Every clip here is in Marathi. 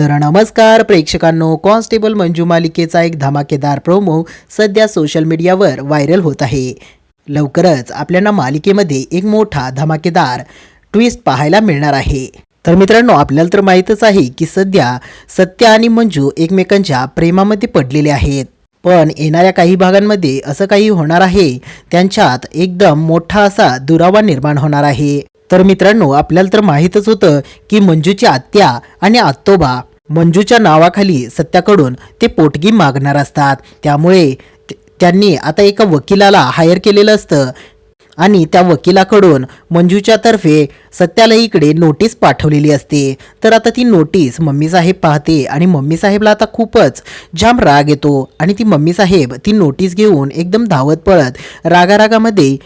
तर नमस्कार प्रेक्षकांनो. कॉन्स्टेबल मंजू मालिकेचा एक धमाकेदार प्रोमो सध्या सोशल मीडियावर व्हायरल होत आहे. लवकरच आपल्याला मालिकेमध्ये एक मोठा धमाकेदार ट्विस्ट पाहायला मिळणार आहे. तर मित्रांनो आपल्याला तर माहीतच आहे की सध्या सत्य आणि मंजू एकमेकांच्या प्रेमामध्ये पडलेले आहेत. पण येणाऱ्या काही भागांमध्ये असं काही होणार आहे त्यांच्यात एकदम मोठा असा दुरावा निर्माण होणार आहे. तर मित्रांनो आपल्याला तर माहीतच होतं की मंजूची आत्या आणि आत्तोबा मंजूच्या नावाखाली सत्याकडून ते पोटगी मागणार असतात. त्यामुळे त्यांनी आता एका वकिलाला हायर केलेलं असतं. आणि त्या वकिलाकडून मंजूच्या तर्फे सत्याला इकडे नोटीस पाठवलेली असते. तर आता ती नोटीस मम्मी साहेब पाहते आणि मम्मी साहेबला आता खूपच जाम राग येतो. आणि ती मम्मी साहेब ती नोटीस घेऊन एकदम धावत पळत रागारागामध्ये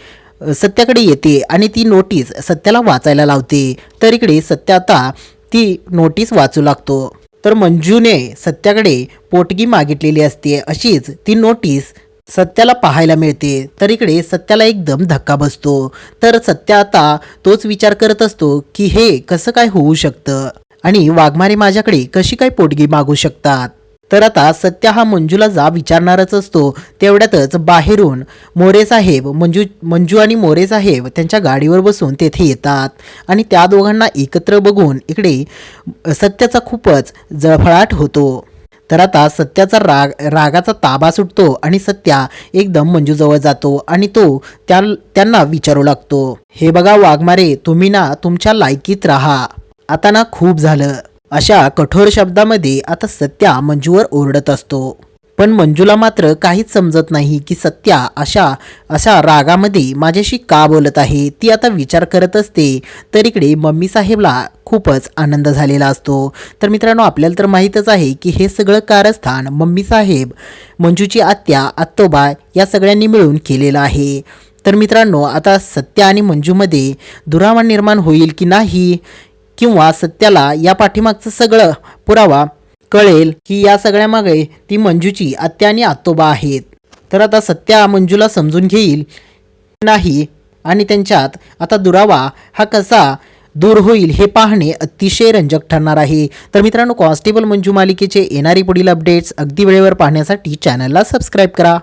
सत्याकडे येते आणि ती नोटीस सत्याला वाचायला लावते. तर इकडे सत्य आता ती नोटीस वाचू लागतो. तर मंजूने सत्याकडे पोटगी मागितलेली असते. अशीच ती नोटीस सत्याला पाहायला मिळते. तर इकडे सत्याला एकदम धक्का बसतो. तर सत्य आता तोच विचार करत असतो की हे कसं काय होऊ शकतं? आणि वाघमारे माझ्याकडे कशी काय पोटगी मागू शकतात? तर आता सत्य हा मंजूला जा विचारणारच असतो. तेवढ्यातच बाहेरून मोरे साहेब मंजू मंजू आणि मोरे साहेब त्यांच्या गाडीवर बसून तेथे येतात. आणि त्या दोघांना एकत्र बघून इकडे सत्याचा खूपच जळफळाट होतो. तर आता सत्याचा राग रागाचा ताबा सुटतो आणि सत्या एकदम मंजूजवळ जातो आणि तो त्या त्यांना विचारू लागतो. हे बघा वाघमारे तुम्ही ना तुमच्या लायकीत राहा. आता ना खूप झालं. अशा कठोर शब्दामध्ये आता सत्या मंजूवर ओरडत असतो. पण मंजूला मात्र काहीच समजत नाही की सत्या अशा अशा रागामध्ये माझ्याशी का बोलत आहे ती आता विचार करत असते. तर इकडे मम्मी साहेबला खूपच आनंद झालेला असतो. तर मित्रांनो आपल्याला तर माहीतच आहे की हे सगळं कारस्थान मम्मी साहेब मंजूची आत्या आत्तोबा या सगळ्यांनी मिळून केलेलं आहे. तर मित्रांनो आता सत्य आणि मंजूमध्ये दुरावा निर्माण होईल की नाही किंवा सत्याला या पाठीमागचं सगळं पुरावा कळेल की या सगळ्यामागे ती मंजूची आत्या आणि आत्तोबा आहेत. तर आता सत्या मंजूला समजून घेईल नाही आणि त्यांच्यात आता दुरावा हा कसा दूर होईल हे पाहणे अतिशय रंजक ठरणार आहे. तर मित्रांनो कॉन्स्टेबल मंजू मालिकेचे येणारी पुढील अपडेट्स अगदी वेळेवर पाहण्यासाठी चॅनलला सबस्क्राईब करा.